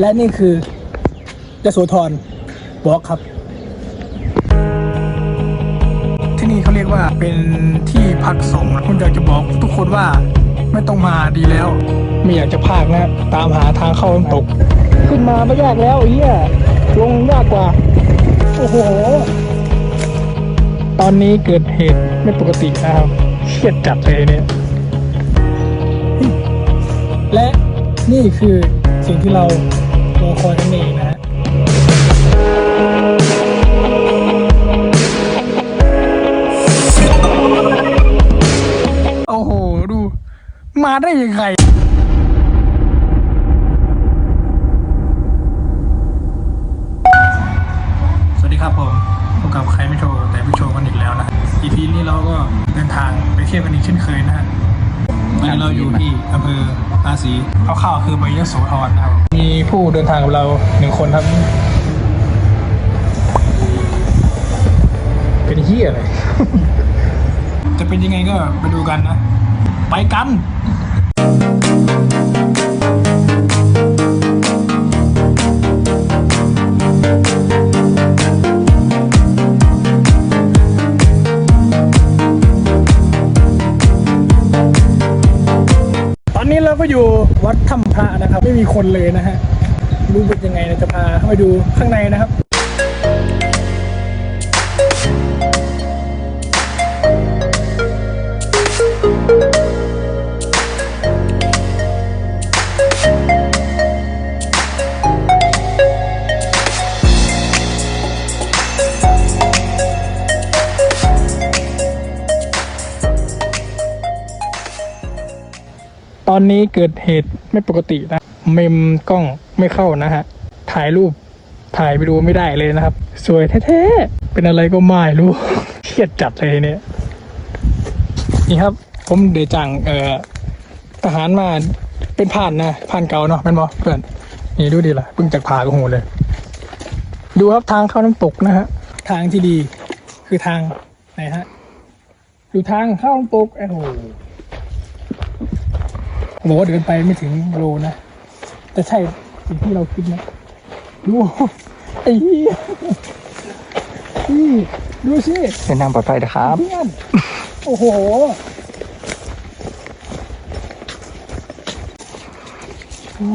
และนี่คือยโสธรบล็อกครับ ที่นี่เขาเรียกว่าเป็นที่พักสงฆ์ผมอยากจะบอกทุกคนว่าไม่ต้องมาดีแล้ว ไม่อยากจะพากนะตามหาทางเข้าน้ำตก ขึ้นมาไม่ยากแล้วอ้เหี้ยลงยากกว่า โอ้โห ตอนนี้เกิดเหตุไม่ปกตินะครับเครียดจัดเลยเนี่ย และนี่คือสิ่งที่เรา รอคอยกันเองนะโอ้โห ดู มาได้ยังไงสวัสดีครับผมพบกับใครไม่โชว์แต่ไม่โชว์กันอีกแล้วนะ EP นี้เราก็เดินทางไปเที่ยวกันอีกเช่นเคยนะฮะตอนนี้เราอยู่ที่อำเภอ ภาษีคร่าวๆคือไปยโสธรนะครับ มีผู้เดินทางกับเราหนึ่งคนครับ เป็นเฮียอะไร จะเป็นยังไงก็ไปดูกันนะ ไปกัน ก็อยู่วัดถ้ำพระนะครับ ไม่มีคนเลยนะฮะรู้เป็นยังไงนะจะพาเข้าไปดูข้างในนะครับ อนนี้เกิดเหตุไม่ปกตินะ เมมกล้องไม่เข้านะฮะ ถ่ายรูปถ่ายไปดูไม่ได้เลยนะครับ สวยแท้ๆ เป็นอะไรก็ไม่รู้ เครียดจัดเลยเนี่ย นี่ครับ ผมเดจังเอ่อทหารมาเป็นผ่านนะผ่านเก่าเนาะเป็นบอเพื่อน นี่ดูดิล่ะเพิ่งจากผ่าก็โหเลย ดูครับทางเข้าน้ำตกนะฮะ ทางที่ดีคือทางไหนฮะ ดูทางเข้าน้ำตกโอ้โห ผมบอกว่าเดินไปไม่ถึงโลนะ แต่ใช่สิ่งที่เราคิดนะดูไอ้เหี้ยนี่ดูสิเป็นนางปลอดภัยนะครับ เพื่อนโอ้โห โอ้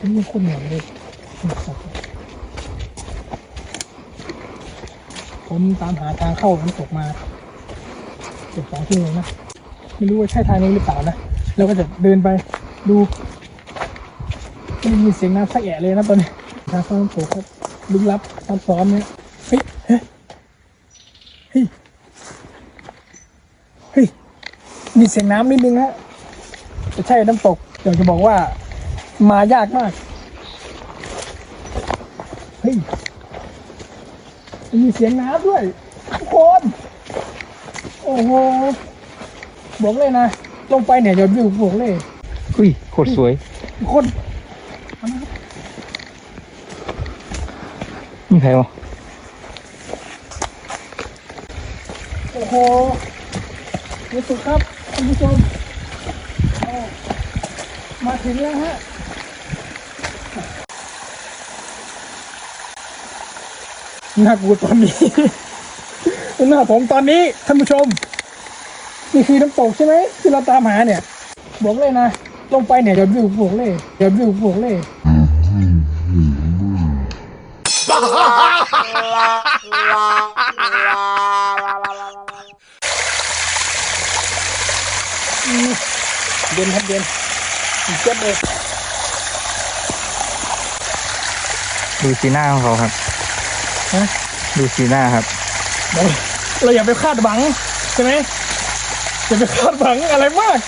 อันนี่คนเหนียวเลยผมตามหาทางเข้าน้ำตกมาเกือบสองชั่วโมงนะ ไม่รู้ว่าใช่ทางนี้หรือเปล่านะเราก็จะเดินไปดูไม่ได้ยินเสียงน้ำสักแอะเลยนะตอนนี้ทางเข้าน้ำตกครับลึกลับซับซ้อนเนี่ยเฮ้ยเฮ้ยเฮ้ยเฮ้ยมีเสียงน้ำนิดนึงฮะจะใช่น้ำตกอยากจะบอกว่ามายากมากเฮ้ยมีเสียงน้ำด้วยทุกคนโอ้โห บอกเลยนะ ลงไปเนี่ยยอดวิวบอกเลยอุ้ยโคตรสวยคนนี่ใครวะโอ้โหนี่สุดครับคุณผู้ชมเอามาถึงแล้วฮะหน้ากูตอนนี้หน้าผมตอนนี้ท่านผู้ชม นี่คือน้ำตกใช่ไหมที่เราตามหาเนี่ย บอกเลยนะ ลงไปเนี่ยยอดวิวบอกเลยยอดวิวบอกเลยเย็นครับเย็นเจ็บเลยดูสีหน้าของเขาครับฮะดูสีหน้าครับเราเราอย่าไปคาดหวังใช่ไหม อย่าไปคาดหวังอะไรมาก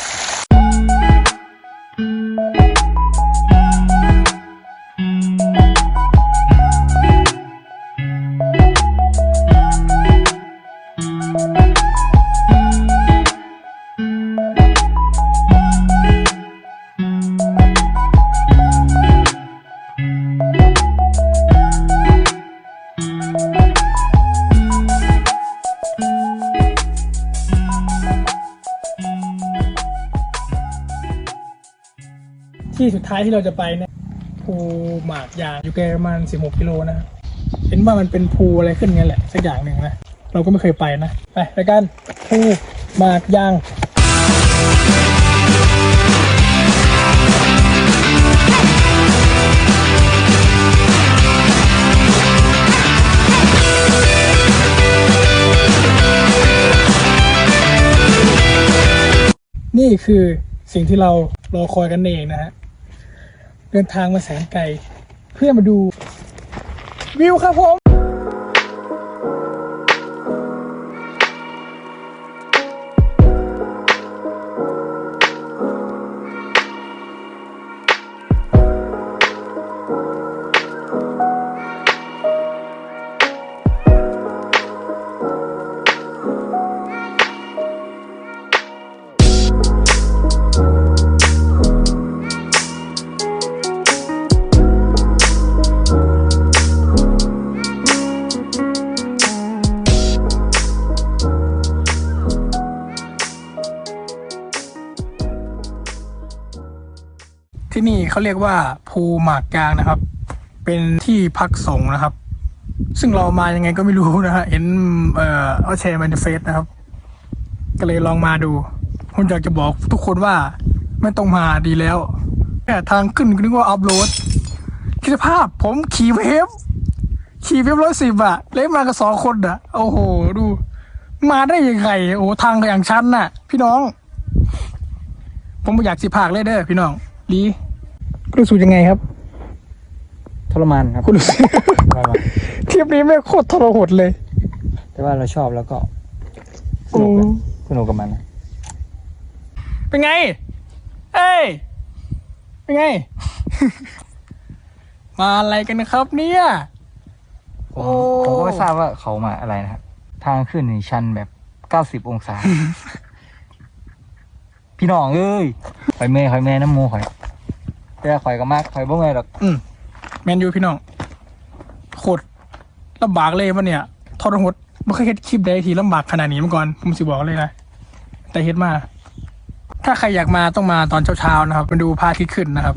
ที่สุดท้ายที่เราจะไปเนี่ยภูหมากยางอยู่ไกประมาณ16กิโลนะเห็นว่ามันเป็นภูอะไรขึ้นเงี้ยแหละสักอย่างหนึ่งนะเราก็ไม่เคยไปนะไปไปกันภูหมากยางนี่คือสิ่งที่เรารอคอยกันเองนะฮะ เดินทางมาแสนไกล เพื่อมาดูวิวครับผม เขาเรียกว่าภูหมากยางนะครับ เป็นที่พักสงฆ์นะครับ ซึ่งเรามายังไงก็ไม่รู้นะฮะเห็นเอ่อเอาแชร์มาในเฟซนะครับ ก็เลยลองมาดูผมอยากจะบอกทุกคนว่าไม่ต้องมาดีแล้วแค่ทางขึ้นนึกว่าอัพโหลดคิดภาพผมขี่เวฟขี่เวฟร้อยสิบอะเล่นมากับสองคนอะโอ้โห ดู มาได้ยังไงโอ้ทางอย่างชันน่ะ พี่น้อง ผมอยากสิพากเลยเด้อพี่น้องลี รู้สึกยังไงครับ ทรมานครับคุณรู้สึกเทียบนี้ไม่งโคตรทรหดเลยแต่ว่าเราชอบแล้วก็สโอ้นุกอะสนุกกับมันนะเป็นไง เอ้ย เป็นไง มาอะไรกันนะครับเนี่ย ผมโอ้ ผมก็ไม่ทราบว่าเขามาอะไรนะครับ ทางขึ้นนี่ชันแบบเก้าสิบองศา พี่น้องเอ้ยคอยเมย์คอยเมย์น้ำหมูคอย แต่คอยก็มากคอยบ่เมย์หรอกอืมแมนยูพี่น้องโคตรลำบากเลยมันเนี่ยทรหดไม่เคยเห็นคลิปใดทีลำบากขนาดนี้มาก่อนผมสิบอกเลยนะแต่เฮ็ดมา ถ้าใครอยากมาต้องมาตอนเช้าๆนะครับมาดูพระอาทิตย์ขึ้นนะครับ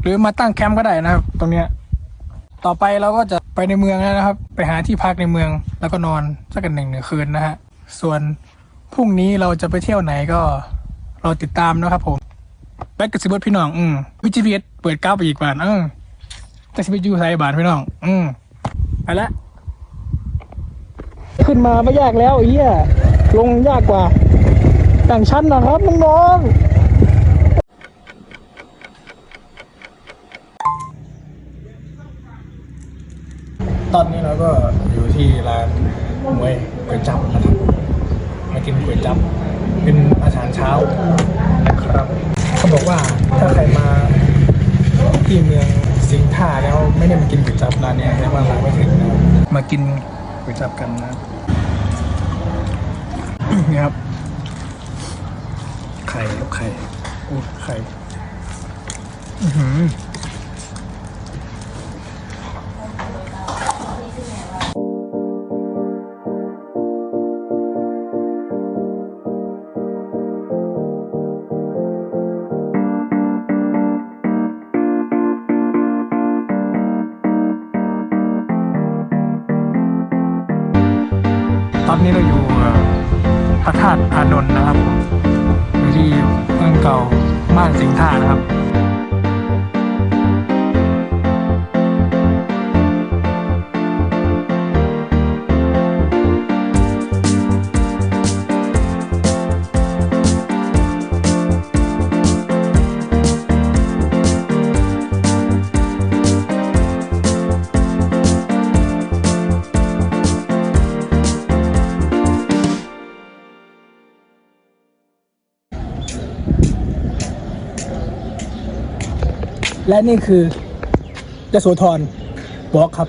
หรือมาตั้งแคมป์ก็ได้นะครับ ตรงเนี้ย ต่อไปเราก็จะไปในเมืองแล้วนะครับ ไปหาที่พักในเมืองแล้วก็นอนสักกันหนึ่งหนึ่งคืนนะฮะส่วนพรุ่งนี้เราจะไปเที่ยวไหนก็รอติดตามนะครับผม แบ็กกับซิเบิร์ตพี่น้อง อืมวิจิพีเอสเปิดก้าวไปอีกบานเออแต่สิบยูไซบานพี่น้อง อืมไปละ ขึ้นมาไม่ยากแล้วไอ้เหี้ยลงยากกว่าต่างชั้นนะครับน้องๆตอนนี้เราก็อยู่ที่ร้านมวยก๋วยจั๊บนะครับมากินก๋วยจั๊บเป็นอาหารเช้านะครับ เขาบอกว่าถ้าใครมาที่เมืองสิงห์ท่าแล้วไม่ได้มากินก๋วยจั๊บร้านเนี้ยแปลว่ามาไม่ถึงนะมากินก๋วยจั๊บกันนะนี่ครับ ไข่ครับไข่อู้ไข่ อื้อหือ นี้เราอยู่พระธาตุอานนท์นะครับอยู่ที่เมืองเก่าบ้านสิงห์ท่านะครับ และนี่คือยโสธรบล็อกครับ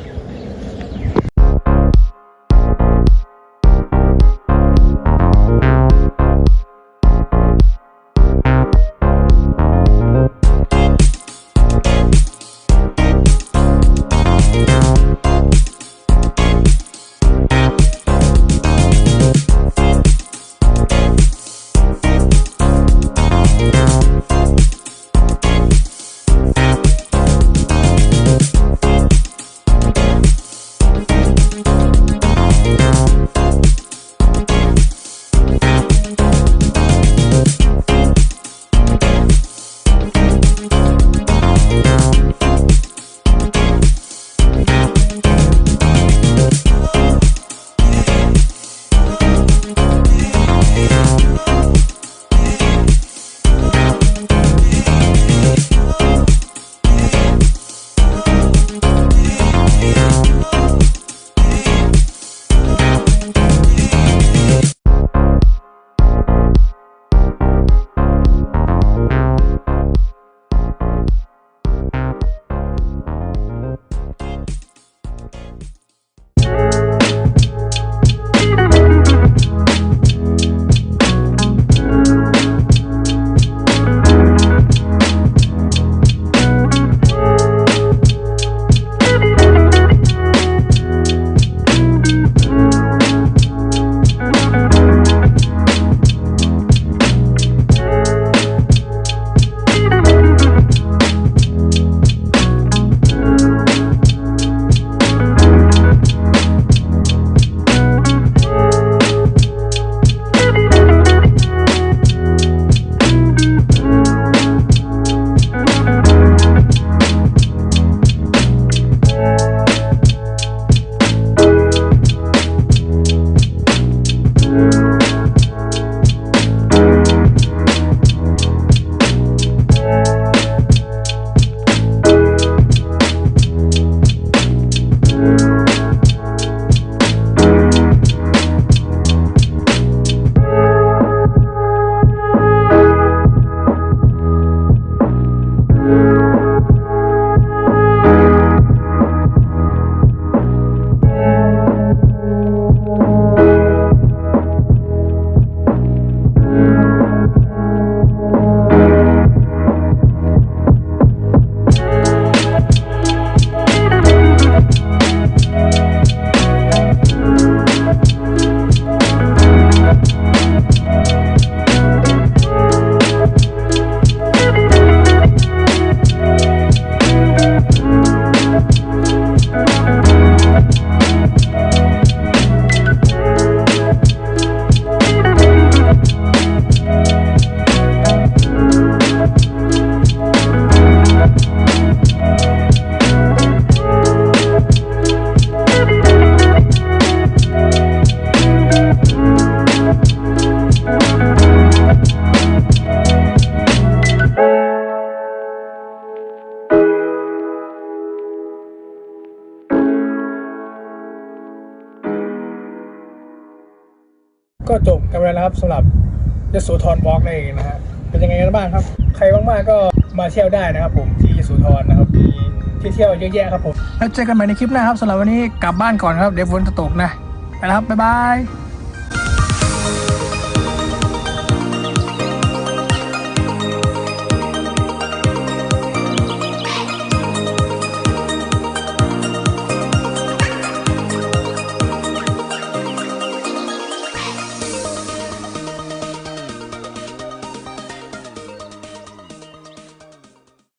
นไปแล้วครับสำหรับยโสธรบล็อกนั่นเองนะฮะเป็นยังไงกันบ้างครับ ใครว่างๆก็มาเที่ยวได้นะครับ ผมที่ยโสธรนะครับมีที่เที่ยวเยอะแยะครับผมแล้วเจอกันใหม่ในคลิปหน้าครับสำหรับวันนี้กลับบ้านก่อนครับเดี๋ยวฝนจะตกนะไปแล้วครับบ๊ายบาย